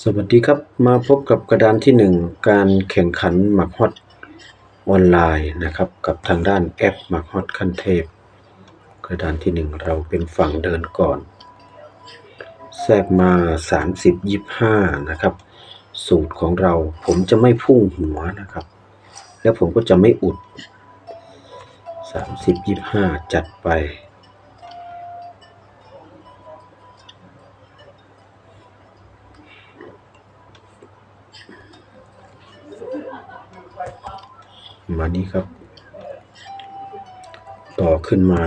สวัสดีครับ มาพบกับกระดานที่หนึ่งการแข่งขันหมักฮอตออนไลน์นะครับ กับทางด้านแอปหมักฮอตขั้นเทพ กระดานที่หนึ่งเราเป็นฝั่งเดินก่อน แทรกมา 30 25 นะครับ สูตรของเราผมจะไม่พุ่งหัวนะครับ แล้วผมก็จะไม่อุด 30 25 จัดไป มานี่ครับ ต่อขึ้นมา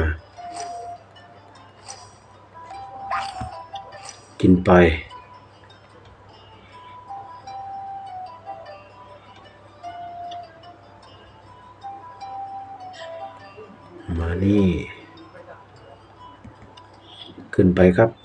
กินไป มานี่ ขึ้นไปครับ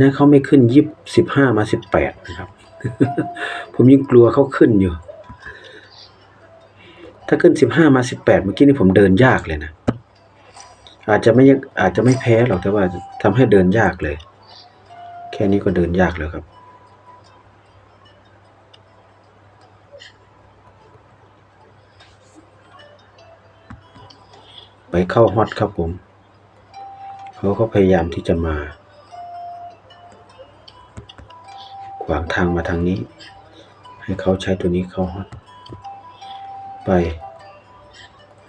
นะเขาไม่ขึ้นยิบสิบห้ามาสิบแปดนะครับ ผมยังกลัวเขาขึ้นอยู่ ถ้าขึ้นสิบห้ามาสิบแปดเมื่อกี้นี่ผมเดินยากเลยนะ อาจจะไม่อาจจะไม่แพ้หรอกแต่ว่าทำให้เดินยากเลย แค่นี้ก็เดินยากแล้วครับไปเข้าฮอตครับผม เขาก็พยายามที่จะมา วางทางมาทางนี้ ให้เขาใช้ตัวนี้เข้าฮอตไป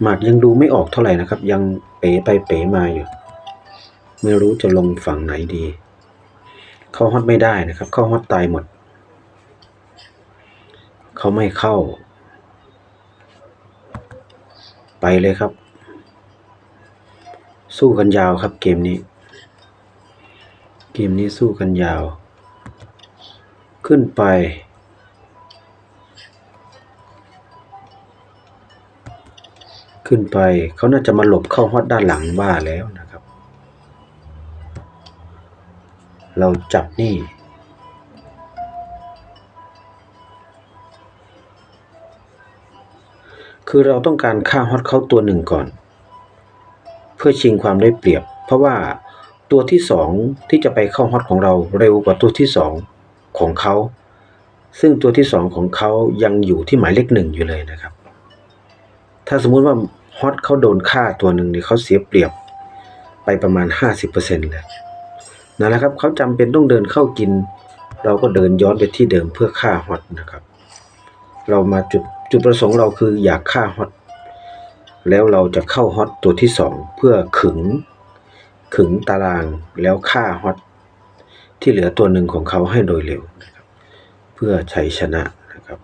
หมากยังดูไม่ออกเท่าไหร่นะครับ ยังเป๋ไปเป๋มาอยู่ ไม่รู้จะลงฝั่งไหนดี เข้าฮอตไม่ได้นะครับ เข้าฮอตตายหมด เขาไม่เข้า ไปเลยครับ สู้กันยาวครับเกมนี้ เกมนี้สู้กันยาว ขึ้นไป ขึ้นไปเขาน่าจะมาหลบเข้าฮอตด้านหลังว่าแล้วนะครับ เราจับนี่คือเราต้องการฆ่าฮอตเขาตัวหนึ่งก่อน เพื่อชิงความได้เปรียบ เพราะว่าตัวที่สองที่จะไปเข้าฮอตของเราเร็วกว่าตัวที่สอง ของเขา ซึ่งตัวที่สองของเขายังอยู่ที่หมายเลขหนึ่งอยู่เลยนะครับ ถ้าสมมุติว่าฮอตเขาโดนฆ่าตัวหนึ่งเนี่ยเขาเสียเปรียบไปประมาณ 50%เลยนั่นแหละครับเขาจำเป็นต้องเดินเข้ากิน เราก็เดินย้อนไปที่เดิมเพื่อฆ่าฮอตนะครับ เรามาจุดจุดประสงค์เราคืออยากฆ่าฮอตแล้วเราจะเข้าฮอตตัวที่สองเพื่อขึง ขึงตารางแล้วฆ่าฮอต ที่เหลือตัวหนึ่งของเขาให้โดยเร็วนะครับเพื่อชัยชนะนะครับ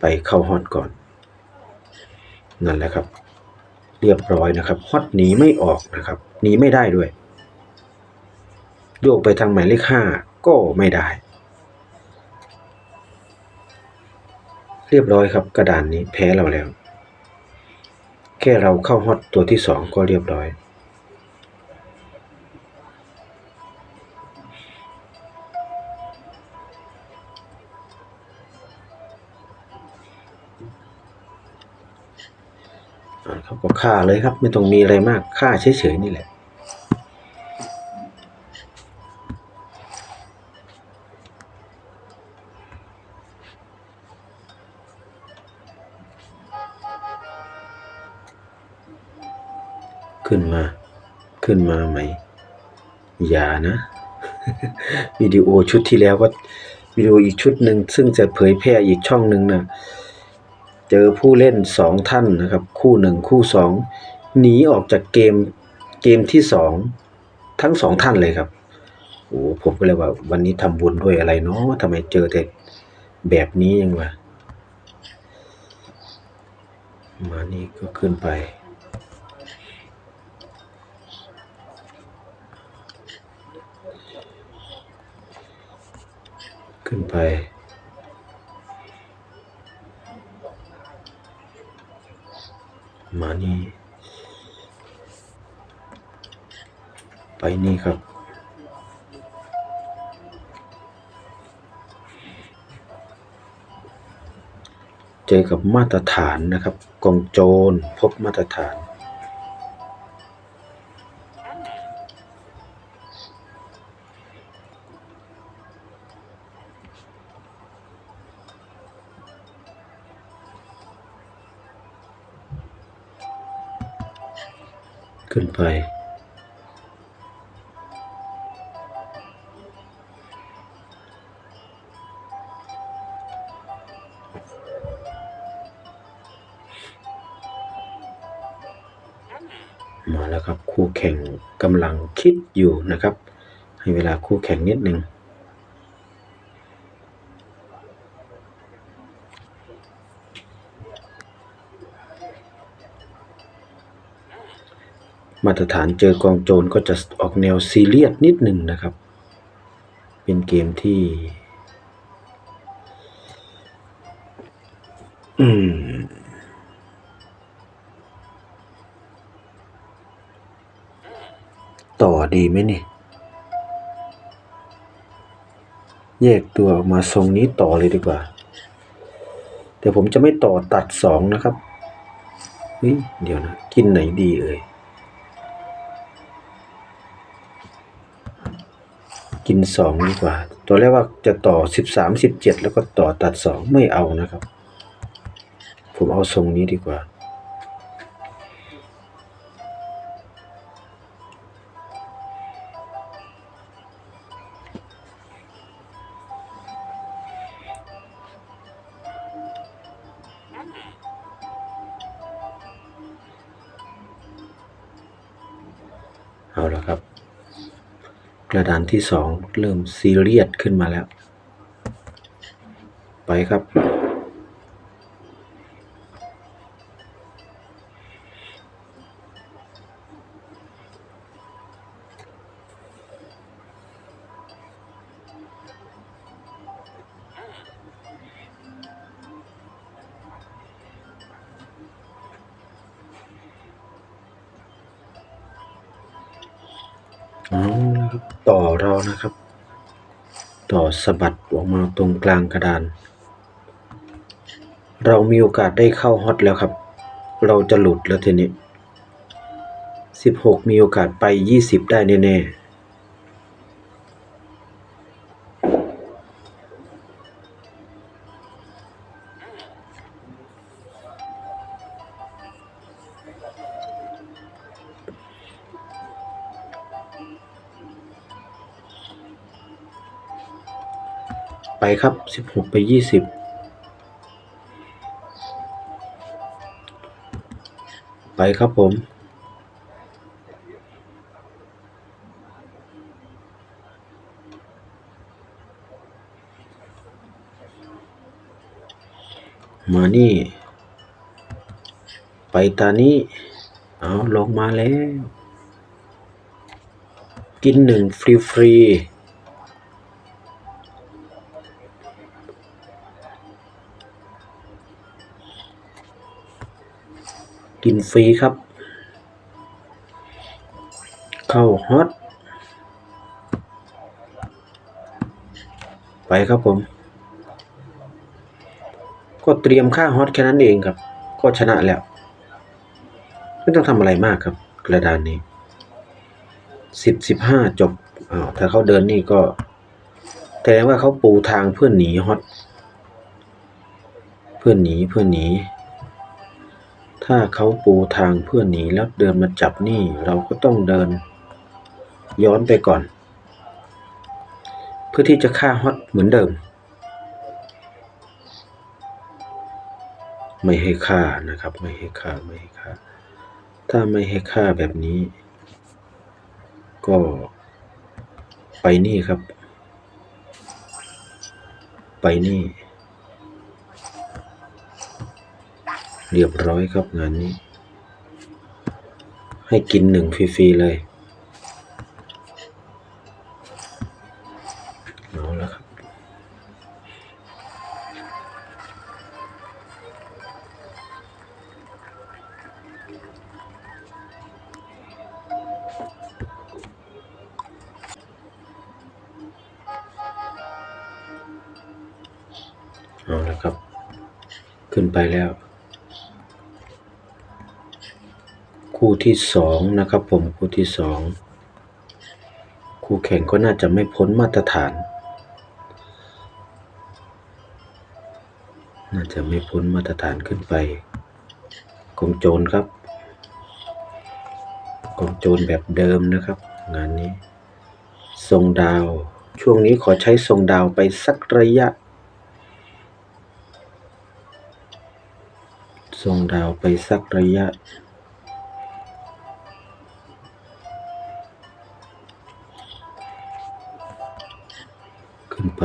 ไปเข้าฮอตก่อน นั่นแหละครับ เรียบร้อยนะครับฮอตหนีไม่ออกนะครับหนีไม่ได้ด้วย โยกไปทางหมายเลขห้าก็ไม่ได้ เรียบร้อยครับกระดานนี้แพ้เราแล้ว แค่เราเข้าฮอตตัวที่สองก็เรียบร้อย อ่าครับก็ฆ่าเลยครับ ไม่ต้องมีอะไรมากฆ่าเฉยๆนี่แหละขึ้นมา ขึ้นมาไหม อย่านะ วิดีโอชุดที่แล้วก็วิดีโออีกชุดหนึ่ง ซึ่งจะเผยแพร่อีกช่องหนึ่งนะ เจอผู้เล่นสองท่านนะครับ คู่หนึ่งคู่สองหนีออกจากเกมเกมที่สองทั้งสองท่านเลยครับโอ้ผมก็เลยว่า วันนี้ทำบุญด้วยอะไรเนาะทำไมเจอแต่แบบนี้ยังวะมานี่ก็ขึ้นไปขึ้นไป มานี่ ไปนี่ครับ เจอกับมาตรฐานนะครับกองโจรพบมาตรฐาน นะครับ ให้เวลาคู่แข่งนิดหนึ่งมาตรฐานเจอกองโจรก็จะออกแนวซีเรียสนิดหนึ่งนะครับ เป็นเกมที่ อืม ดีไหมนี่ แยกตัวออกมาทรงนี้ต่อเลยดีกว่า แต่ผมจะไม่ต่อตัดสองนะครับเฮ้ยเดี๋ยวนะ กินไหนดีเอ่ยกินสองดีกว่า ตัวแรกว่าจะต่อสิบสามสิบเจ็ดแล้วก็ต่อตัดสองไม่เอานะครับ ผมเอาทรงนี้ดีกว่า ระดานที่สองเริ่มซีเรียสขึ้นมาแล้ว ไปครับ เอาละครับต่อเรานะครับ ต่อสะบัดออกมาตรงกลางกระดาน เรามีโอกาสได้เข้าฮอตแล้วครับ เราจะหลุดแล้วทีนี้สิบหกมีโอกาสไปยี่สิบได้แน่ๆ ไปครับสิบหกไปยี่สิบไปครับผม มานี่ ไปตานี้ เอาลงมาแล้ว กินหนึ่งฟรีฟรี ฟรีครับ เข้าฮอตไปครับผม ก็เตรียมค่าฮอตแค่นั้นเองครับ ก็ชนะแล้ว ไม่ต้องทำอะไรมากครับ กระดานนี้สิบสิบห้าจบอ้าวถ้าเขาเดินนี่ก็แสดงว่าเขาปูทางเพื่อนหนีฮอต เพื่อนหนีเพื่อนหนี ถ้าเขาปูทางเพื่อหนีแล้วเดินมาจับนี่เราก็ต้องเดิน ย้อนไปก่อน เพื่อที่จะฆ่าฮอตเหมือนเดิม ไม่ให้ฆ่านะครับ ไม่ให้ฆ่าไม่ให้ฆ่า ถ้าไม่ให้ฆ่าแบบนี้ ก็ไปนี่ครับ ไปนี่ เรียบร้อยครับงานนี้ ให้กินหนึ่งฟรีๆเลยเอาละครับ เอาละครับ ขึ้นไปแล้ว ที่สองนะครับผมคู่ที่สองคู่แข่งก็น่าจะไม่พ้นมาตรฐาน น่าจะไม่พ้นมาตรฐานขึ้นไปกองโจรครับกองโจรแบบเดิมนะครับ งานนี้ ทรงดาว ช่วงนี้ขอใช้ทรงดาวไปสักระยะ ทรงดาวไปสักระยะ ไป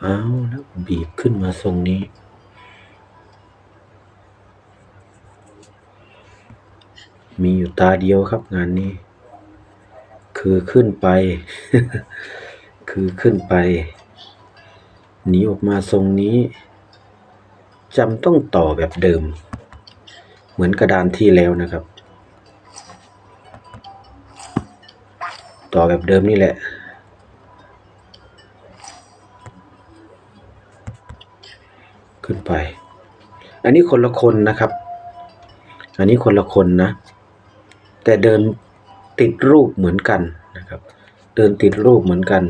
เอาแล้วบีบขึ้นมาทรงนี้มีอยู่ตาเดียวครับงานนี้ คือขึ้นไป คือขึ้นไป หนีออกมาทรงนี้จำต้องต่อแบบเดิม เหมือนกระดานที่แล้วนะครับ ต่อแบบเดิมนี่แหละขึ้นไป อันนี้คนละคนนะครับ อันนี้คนละคนนะ แต่เดินติดรูปเหมือนกันนะครับ เดินติดรูปเหมือนกัน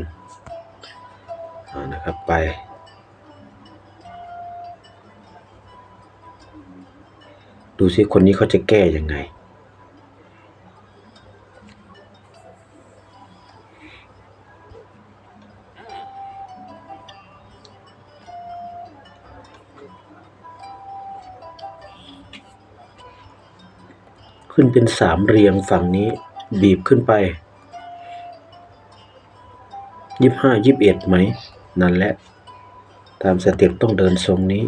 นะครับไป ดูสิคนนี้เขาจะแก้ยังไง ขึ้นเป็นสามเรียงฝั่งนี้ บีบขึ้นไปยี่ห้ายี่บเอ็ดไหม นั่นแหละ ตามสเต็ปต้องเดินทรงนี้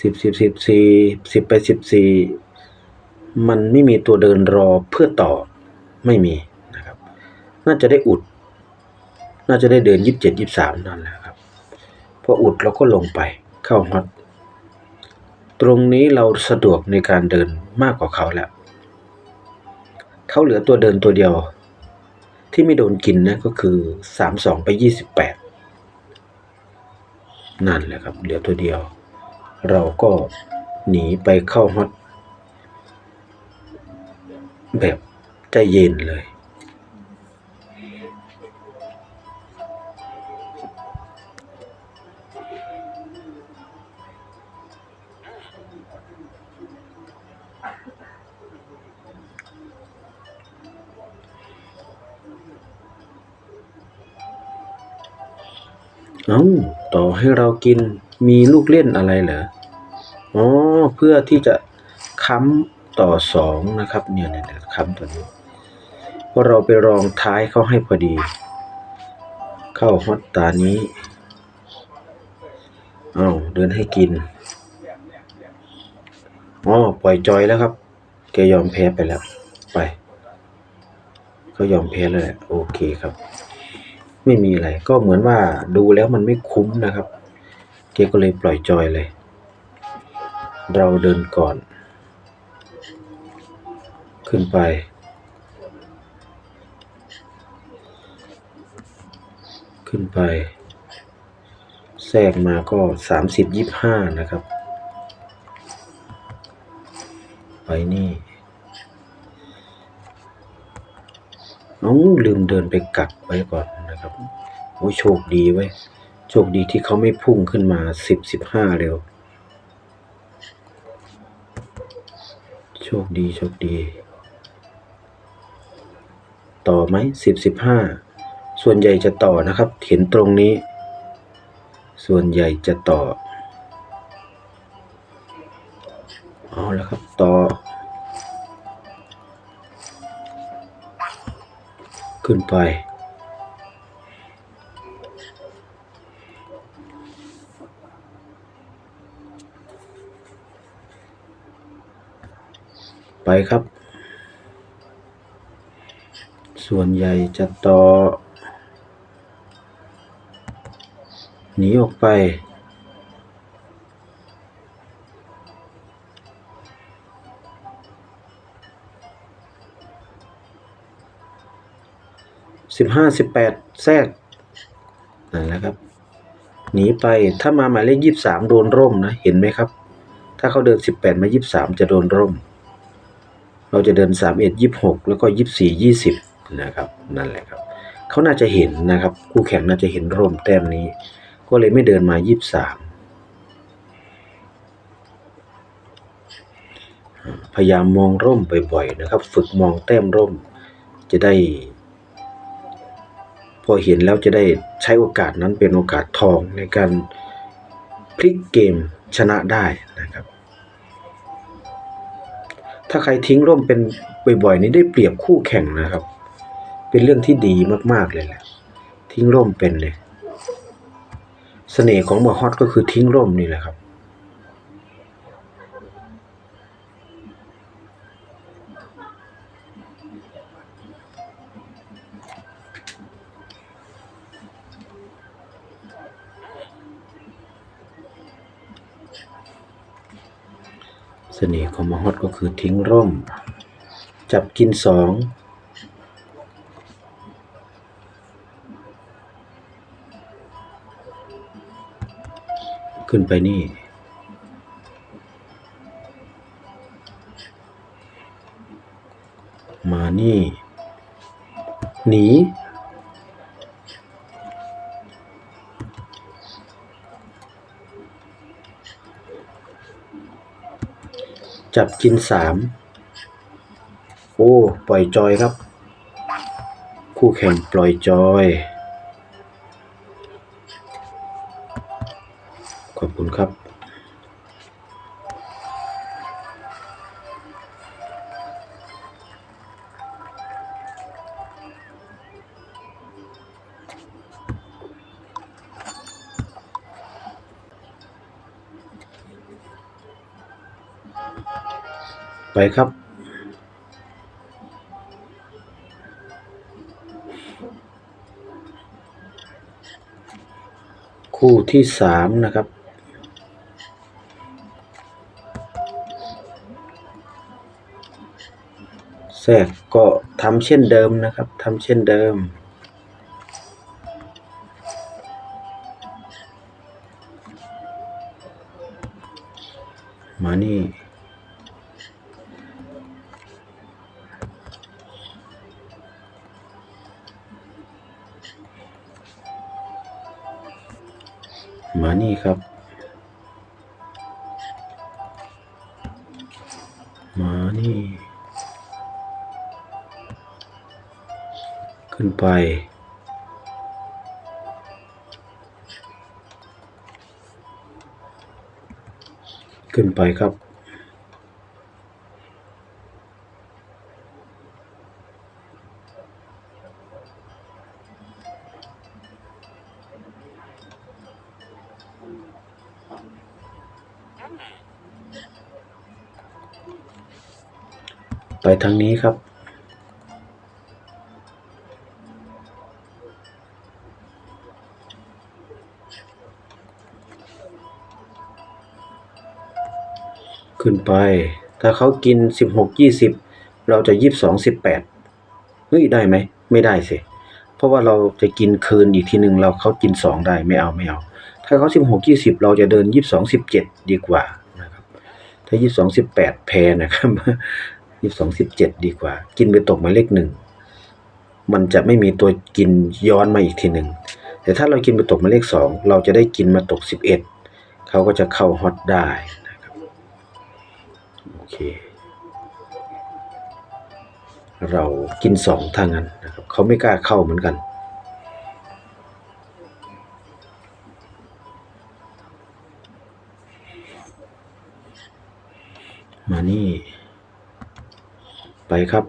สิบสิบสิบสี่สิบไปสิบสี่มันไม่มีตัวเดินรอเพื่อต่อไม่มีนะครับ น่าจะได้อุด น่าจะได้เดินยี่สิบเจ็ดยี่สิบสามนั่นแหละครับ พออุดเราก็ลงไปเข้าฮอตตรงนี้เราสะดวกในการเดินมากกว่าเขาแล้ว เขาเหลือตัวเดินตัวเดียว ที่ไม่โดนกินนะก็คือสามสองไปยี่สิบแปดนั่นแหละครับ เหลือตัวเดียว เราก็หนีไปเข้าฮอตแบบใจเย็นเลย เอาต่อให้เรากิน มีลูกเล่นอะไรเหรออ๋อเพื่อที่จะค้ำต่อสองนะครับเนี่ยเนี่ยค้ำตัวนี้เพราะเราไปรองท้ายเขาให้พอดี เข้าฮอตตานี้เอ้าเดินให้กินอ๋อปล่อยจอยแล้วครับแกยอมแพ้ไปแล้ว ไปเขายอมแพ้แล้วแหละโอเคครับ ไม่มีอะไร ก็เหมือนว่าดูแล้วมันไม่คุ้มนะครับ เกก็เลยปล่อยจอยเลย เราเดินก่อน ขึ้นไป ขึ้นไป แทรกมาก็สามสิบยี่ห้านะครับ ไปนี่เอ้าลืมเดินไปกักไว้ก่อนนะครับ โอ้โชคดีไว้ โชคดีที่เขาไม่พุ่งขึ้นมาสิบสิบห้าเร็ว โชคดีโชคดี ต่อไหมสิบสิบห้าส่วนใหญ่จะต่อนะครับ เห็นตรงนี้ ส่วนใหญ่จะต่อเอาแล้วครับต่อ ขึ้นไป ไปครับ ส่วนใหญ่จะต่อ หนีออกไป สิบห้าสิบแปดแทรกนั่นแหละครับหนีไปถ้ามาหมายเลขยี่สามโดนร่มนะ เห็นไหมครับ ถ้าเขาเดินสิบแปดมายี่สามจะโดนร่ม เราจะเดินสามเอ็ดยี่หกแล้วก็ยี่สี่ยี่สิบนะครับ นั่นแหละครับ เขาน่าจะเห็นนะครับ คู่แข่งน่าจะเห็นร่มแต้มนี้ ก็เลยไม่เดินมายี่สามพยายามมองร่มบ่อยๆนะครับ ฝึกมองแต้มร่ม จะได้ พอเห็นแล้วจะได้ใช้โอกาสนั้นเป็นโอกาสทองในการพลิกเกมชนะได้นะครับ ถ้าใครทิ้งร่มเป็นบ่อยๆ นี้ได้เปรียบคู่แข่งนะครับ เป็นเรื่องที่ดีมากๆเลยแหละทิ้งร่มเป็นเลยเสน่ห์ของหมอฮอตก็คือทิ้งร่มนี่แหละครับ น่ห์ของมอฮอตก็คือทิ้งร่ม จับกินสองขึ้นไปนี่ มานี่ หนี จับกินสามโอ้ ปล่อยจอยครับ คู่แข่งปล่อยจอย ไปครับ คู่ที่สามนะครับ แทรกก็ทำเช่นเดิมนะครับทำเช่นเดิมมานี่ นี่ครับ มานี่ ขึ้นไป ขึ้นไปครับ ไปทางนี้ครับ ขึ้นไป ถ้าเขากินสิบหกยี่สิบเราจะยี่สิบสองสิบแปดเฮ้ย ได้ไหม ไม่ได้สิ เพราะว่าเราจะกินคืนอีกทีหนึ่งเราเขากินสองได้ ไม่เอาไม่เอา ถ้าเขาสิบหกยี่สิบเราจะเดินยี่สิบสองสิบเจ็ดดีกว่านะครับ ถ้ายี่สิบสองสิบแปดแพ้นะครับยี่สิบสองสิบเจ็ดดีกว่า กินไปตกมาเลขหนึ่งมันจะไม่มีตัวกินย้อนมาอีกทีหนึ่งแต่ถ้าเรากินไปตกมาเลขสองเราจะได้กินมาตกสิบเอ็ดเขาก็จะเข้าฮอตได้นะครับโอเคเรากินสองทางนั้นนะครับเขาไม่กล้าเข้าเหมือนกัน มานี่ ไปครับ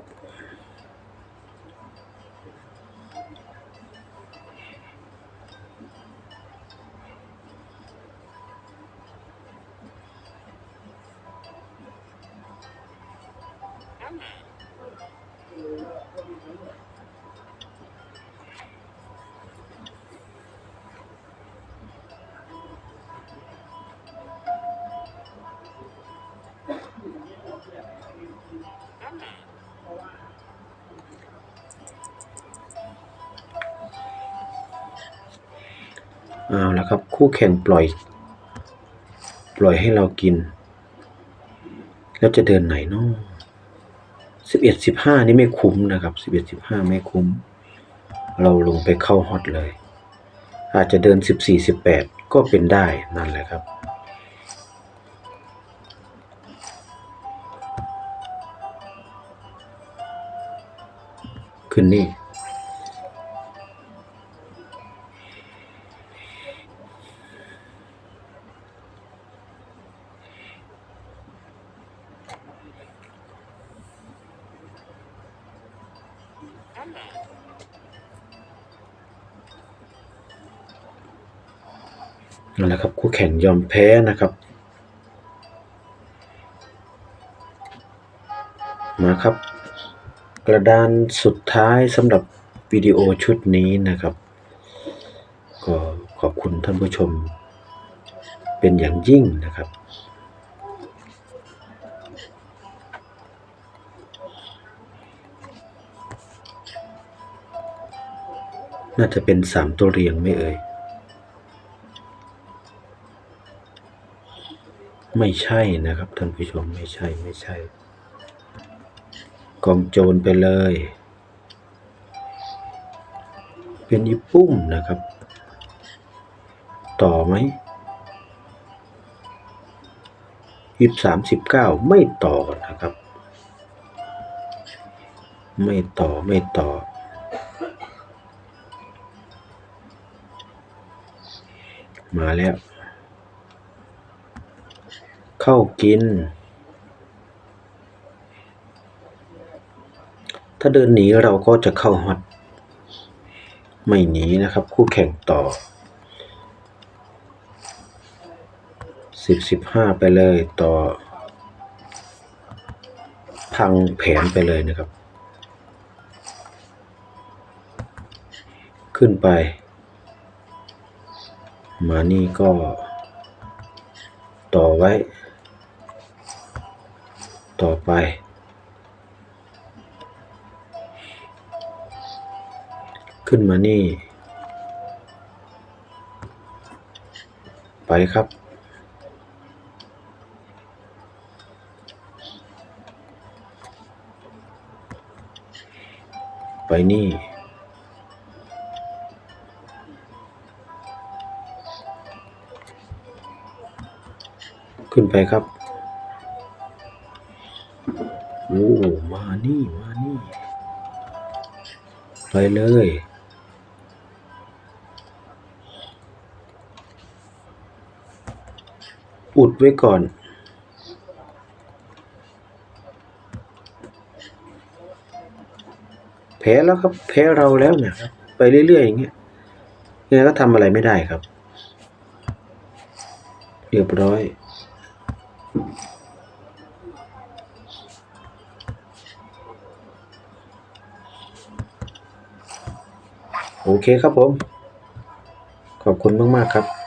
เอาละครับ คู่แข่งปล่อย ปล่อยให้เรากิน แล้วจะเดินไหนเนาะสิบเอ็ดสิบห้านี่ไม่คุ้มนะครับสิบเอ็ดสิบห้าไม่คุ้ม เราลงไปเข้าฮอตเลย อาจจะเดินสิบสี่สิบแปดก็เป็นได้นั่นแหละครับขึ้นนี่ นั่นแหละครับคู่แข่งยอมแพ้นะครับ มาครับ กระดานสุดท้ายสำหรับวิดีโอชุดนี้นะครับ ก็ขอบคุณท่านผู้ชมเป็นอย่างยิ่งนะครับ น่าจะเป็นสามตัวเรียงไม่เอ่ย ไม่ใช่นะครับท่านผู้ชมไม่ใช่ไม่ใช่ กองโจรไปเลย เป็นอีปุ้มนะครับ ต่อไหมยี่สามสิบเก้าไม่ต่อนะครับ ไม่ต่อไม่ต่อ มาแล้ว เข้ากิน ถ้าเดินหนีเราก็จะเข้าฮอต ไม่หนีนะครับ คู่แข่งต่อสิบสิบห้าไปเลยต่อ พังแผนไปเลยนะครับ ขึ้นไป มานี่ก็ ต่อไว้ ต่อไป ขึ้นมานี่ ไปครับไปนี่ ขึ้นไปครับโอ้มานี่ มานี่ ไปเลยอุดไว้ก่อน แพ้แล้วครับ แพ้เราแล้วเนี่ยครับ ไปเรื่อยๆอย่างเงี้ยยังไงก็ทำอะไรไม่ได้ครับ เรียบร้อย เคครับผม ขอบคุณมาก ๆ ครับ